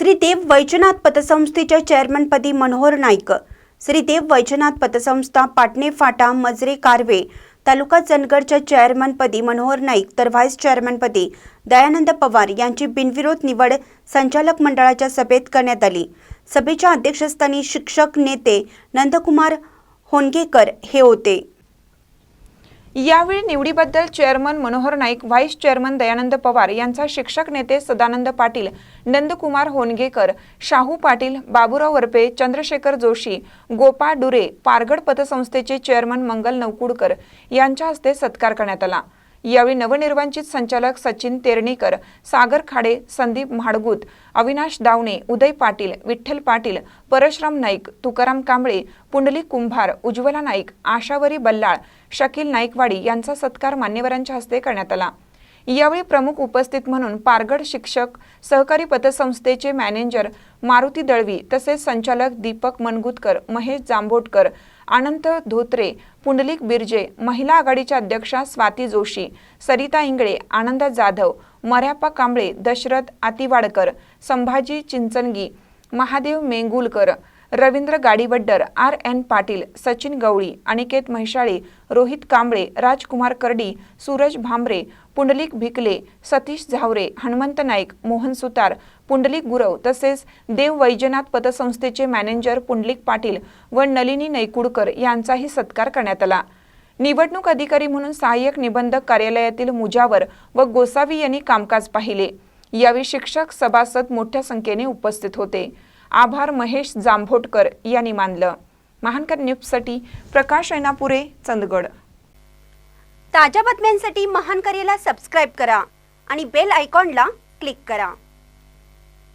श्री देव वैजनाथ पतसंस्थेच्या चेअरमनपदी मनोहर नाईक. श्री देव वैजनाथ पतसंस्था पाटणे फाटा मजरे कारवे तालुका चंदगडच्या चेअरमनपदी मनोहर नाईक तर व्हाईस चेअरमनपदी दयानंद पवार यांची बिनविरोध निवड संचालक मंडळाच्या सभेत करण्यात आली. सभेच्या अध्यक्षस्थानी शिक्षक नेते नंदकुमार होनगेकर हे होते. यावेळी निवडीबद्दल chairman Manohar Naik vice chairman Dayanand Pawar यांचा शिक्षक नेते सदानंद पाटील नंदकुमार होनगेकर शाहू पाटील बाबुराव वरपे चंद्रशेखर जोशी गोपाळ डुरे पारगड पतसंस्थेचे चेअरमन मंगल नवकुडकर यांच्या हस्ते सत्कार करण्यात आला. यावेळी नवनिर्वाचित संचालक सचिन तेरणीकर सागर खाडे संदीप म्हाडगूत अविनाश दावणे उदय पाटील विठ्ठल पाटील परशुराम नाईक तुकाराम कांबळे पुंडलिक कुंभार उज्ज्वला नाईक आशावरी बल्लाळ शकील नाईकवाडी यांचा सत्कार मान्यवरांच्या हस्ते करण्यात आला. यावेळी प्रमुख उपस्थित म्हणून पारगड शिक्षक सहकारी पतसंस्थेचे मॅनेजर मारुती दळवी तसेच संचालक दीपक मनगुतकर महेश जांभोटकर अनंत धोत्रे पुंडलिक बिर्जे महिला आघाडीच्या अध्यक्षा स्वाती जोशी सरिता इंगळे आनंद जाधव मर्याप्पा कांबळे दशरथ आतिवाडकर संभाजी चिंचनगी महादेव मेंगुलकर रवींद्र गाडीवड्डर आर एन पाटील सचिन गवळी अनिकेत म्हैशाळे रोहित कांबळे राजकुमार कर्डी सूरज भांबरे पुंडलिक भिकले सतीश झावरे हनुमंत नाईक मोहन सुतार पुंडलिक गुरव तसेच देव वैजनाथ पतसंस्थेचे मॅनेजर पुंडलिक पाटील व नलिनी नैकुडकर यांचाही सत्कार करण्यात आला. निवडणूक अधिकारी म्हणून सहाय्यक निबंधक कार्यालयातील मुजावर व गोसावी यांनी कामकाज पाहिले. यावेळी शिक्षक सभासद मोठ्या संख्येने उपस्थित होते. आभार महेश जांभोटकर यांनी मानलं. महानकर न्यूजसाठी प्रकाश ऐनापुरे चंदगड. ताज्या बातम्यांसाठी महानकरेला सबस्क्राईब करा आणि बेल आयकॉनला क्लिक करा.